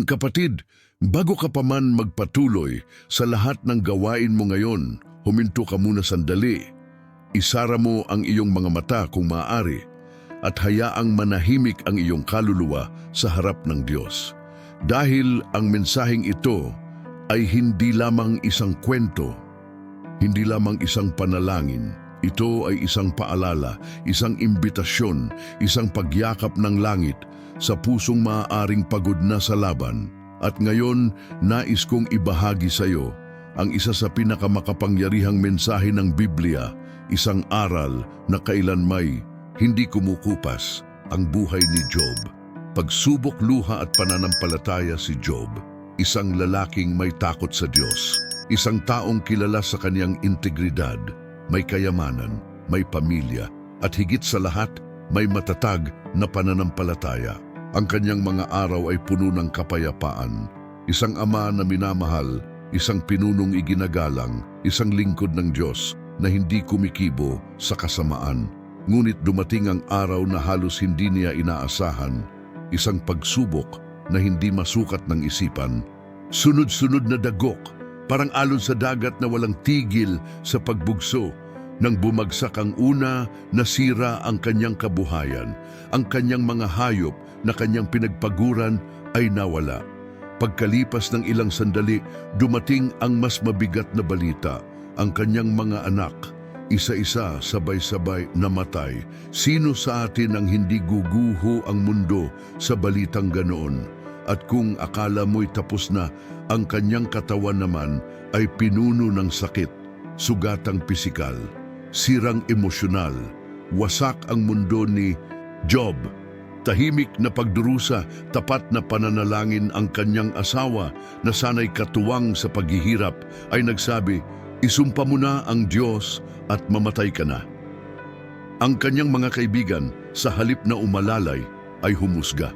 Kapatid, bago ka pa man magpatuloy sa lahat ng gawain mo ngayon, huminto ka muna sandali. Isara mo ang iyong mga mata kung maaari at hayaang manahimik ang iyong kaluluwa sa harap ng Diyos. Dahil ang mensaheng ito ay hindi lamang isang kwento, hindi lamang isang panalangin. Ito ay isang paalala, isang imbitasyon, isang pagyakap ng langit sa pusong maaaring pagod na sa laban. At ngayon, nais kong ibahagi sa iyo ang isa sa pinakamakapangyarihang mensahe ng Biblia, isang aral na kailanmay hindi kumukupas ang buhay ni Job. Pagsubok luha at pananampalataya si Job, isang lalaking may takot sa Diyos, isang taong kilala sa kanyang integridad, may kayamanan, may pamilya, at higit sa lahat, may matatag na pananampalataya. Ang kanyang mga araw ay puno ng kapayapaan, isang ama na minamahal, isang pinunong iginagalang, isang lingkod ng Diyos na hindi kumikibo sa kasamaan. Ngunit dumating ang araw na halos hindi niya inaasahan, isang pagsubok na hindi masukat ng isipan. Sunod-sunod na dagok, parang alon sa dagat na walang tigil sa pagbugso. Nang bumagsak ang una, nasira ang kanyang kabuhayan. Ang kanyang mga hayop na kanyang pinagpaguran ay nawala. Pagkalipas ng ilang sandali, dumating ang mas mabigat na balita. Ang kanyang mga anak, isa-isa, sabay-sabay namatay. Sino sa atin ang hindi guguho ang mundo sa balitang ganoon? At kung akala mo'y tapos na, ang kanyang katawan naman ay pinuno ng sakit, sugatang pisikal, sirang emosyonal, wasak ang mundo ni Job. Tahimik na pagdurusa, tapat na pananalangin ang kanyang asawa na sana'y katuwang sa paghihirap ay nagsabi, Isumpa mo na ang Diyos at mamatay ka na. Ang kanyang mga kaibigan sa halip na umalalay ay humusga.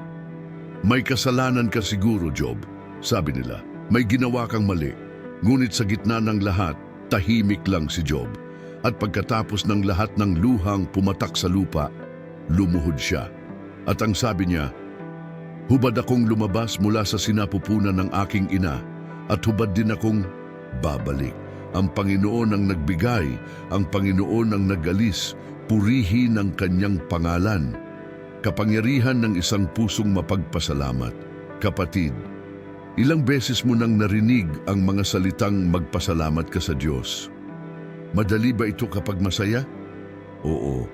May kasalanan ka siguro, Job, sabi nila. May ginawa kang mali. Ngunit sa gitna ng lahat, tahimik lang si Job. At pagkatapos ng lahat ng luhang pumatak sa lupa, lumuhod siya. At ang sabi niya, Hubad akong lumabas mula sa sinapupunan ng aking ina at hubad din akong babalik. Ang Panginoon ang nagbigay, ang Panginoon ang nagalis, purihin ang kanyang pangalan. Kapangyarihan ng isang pusong mapagpasalamat. Kapatid, ilang beses mo nang narinig ang mga salitang magpasalamat ka sa Diyos? Madali ba ito kapag masaya? Oo.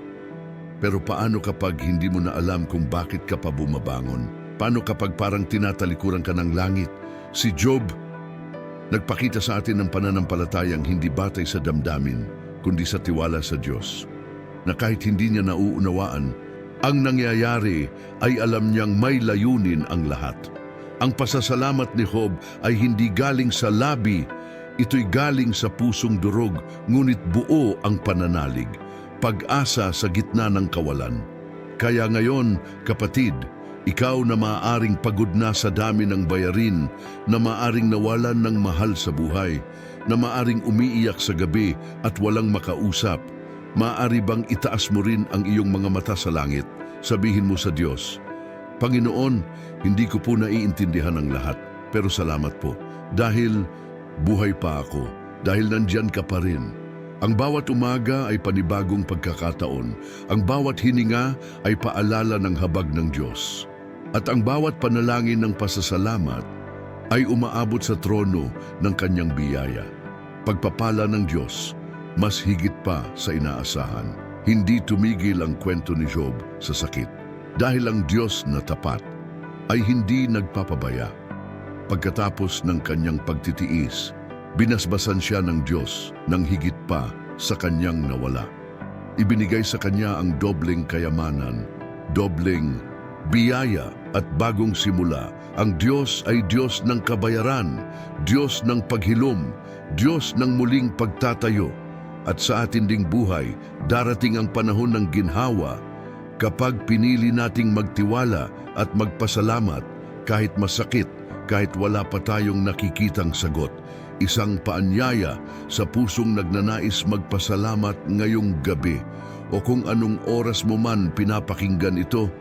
Pero paano kapag hindi mo na alam kung bakit ka pa bumabangon? Paano kapag parang tinatalikuran ka ng langit? Si Job, nagpakita sa atin ng pananampalatayang hindi batay sa damdamin, kundi sa tiwala sa Diyos. Na kahit hindi niya nauunawaan, ang nangyayari ay alam niyang may layunin ang lahat. Ang pasasalamat ni Job ay hindi galing sa labi, ito'y galing sa pusong durog, ngunit buo ang pananalig, pag-asa sa gitna ng kawalan. Kaya ngayon, kapatid, ikaw na maaaring pagod na sa dami ng bayarin, na maaaring nawalan ng mahal sa buhay, na maaaring umiiyak sa gabi at walang makausap, maaari bang itaas mo rin ang iyong mga mata sa langit, sabihin mo sa Diyos, Panginoon, hindi ko po naiintindihan ang lahat, pero salamat po, dahil buhay pa ako, dahil nandyan ka pa rin. Ang bawat umaga ay panibagong pagkakataon, ang bawat hininga ay paalala ng habag ng Diyos. At ang bawat panalangin ng pasasalamat ay umaabot sa trono ng kanyang biyaya. Pagpapala ng Diyos, mas higit pa sa inaasahan. Hindi tumigil ang kwento ni Job sa sakit. Dahil ang Diyos na tapat ay hindi nagpapabaya. Pagkatapos ng kanyang pagtitiis, binasbasan siya ng Diyos ng higit pa sa kanyang nawala. Ibinigay sa kanya ang dobling kayamanan, dobling biyaya at bagong simula. Ang Diyos ay Diyos ng kabayaran, Diyos ng paghilom, Diyos ng muling pagtatayo. At sa ating ding buhay, darating ang panahon ng ginhawa kapag pinili nating magtiwala at magpasalamat kahit masakit, kahit wala pa tayong nakikitang sagot. Isang paanyaya sa pusong nagnanais magpasalamat ngayong gabi o kung anong oras mo man pinapakinggan ito,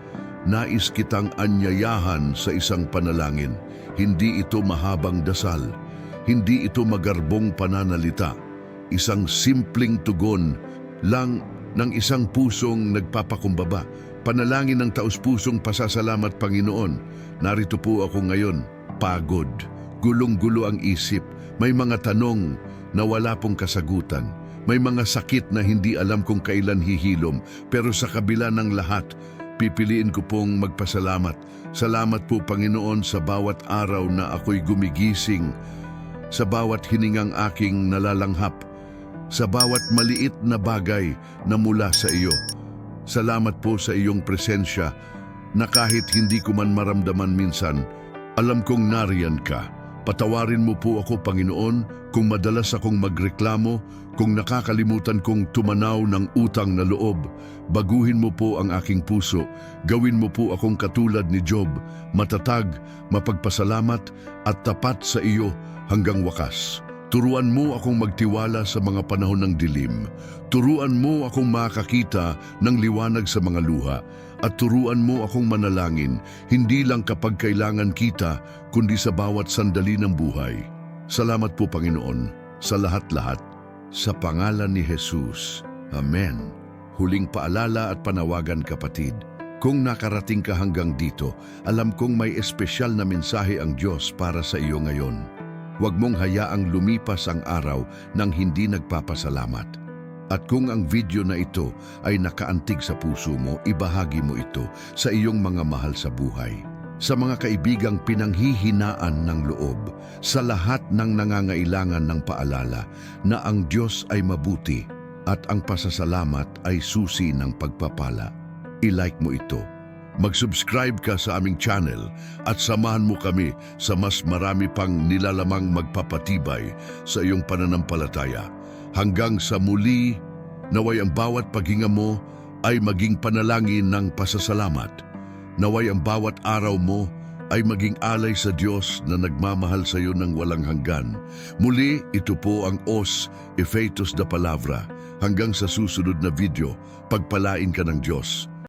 nais kitang anyayahan sa isang panalangin. Hindi ito mahabang dasal. Hindi ito magarbong pananalita. Isang simpleng tugon lang ng isang pusong nagpapakumbaba. Panalangin ng taus-pusong pasasalamat Panginoon. Narito po ako ngayon, pagod. Gulong-gulo ang isip. May mga tanong na wala pong kasagutan. May mga sakit na hindi alam kung kailan hihilom. Pero sa kabila ng lahat, pipiliin ko pong magpasalamat. Salamat po Panginoon sa bawat araw na ako'y gumigising, sa bawat hiningang aking nalalanghap, sa bawat maliit na bagay na mula sa iyo. Salamat po sa iyong presensya na kahit hindi ko man maramdaman minsan, alam kong nariyan ka. Patawarin mo po ako, Panginoon, kung madalas akong magreklamo, kung nakakalimutan kong tumanaw ng utang na loob. Baguhin mo po ang aking puso. Gawin mo po akong katulad ni Job, matatag, mapagpasalamat at tapat sa iyo hanggang wakas. Turuan mo akong magtiwala sa mga panahon ng dilim. Turuan mo akong makakita ng liwanag sa mga luha. At turuan mo akong manalangin, hindi lang kapag kailangan kita, kundi sa bawat sandali ng buhay. Salamat po Panginoon sa lahat-lahat. Sa pangalan ni Jesus. Amen. Huling paalala at panawagan kapatid. Kung nakarating ka hanggang dito, alam kong may espesyal na mensahe ang Diyos para sa iyo ngayon. Huwag mong hayaang lumipas ang araw nang hindi nagpapasalamat. At kung ang video na ito ay nakaantig sa puso mo, ibahagi mo ito sa iyong mga mahal sa buhay. Sa mga kaibigang pinanghihinaan ng loob, sa lahat ng nangangailangan ng paalala na ang Diyos ay mabuti at ang pasasalamat ay susi ng pagpapala. I-like mo ito. Mag-subscribe ka sa aming channel at samahan mo kami sa mas marami pang nilalamang magpapatibay sa iyong pananampalataya. Hanggang sa muli, naway ang bawat paghinga mo ay maging panalangin ng pasasalamat. Naway ang bawat araw mo ay maging alay sa Diyos na nagmamahal sa iyo ng walang hanggan. Muli, ito po ang Os Efetus da Palavra. Hanggang sa susunod na video, pagpalain ka ng Diyos.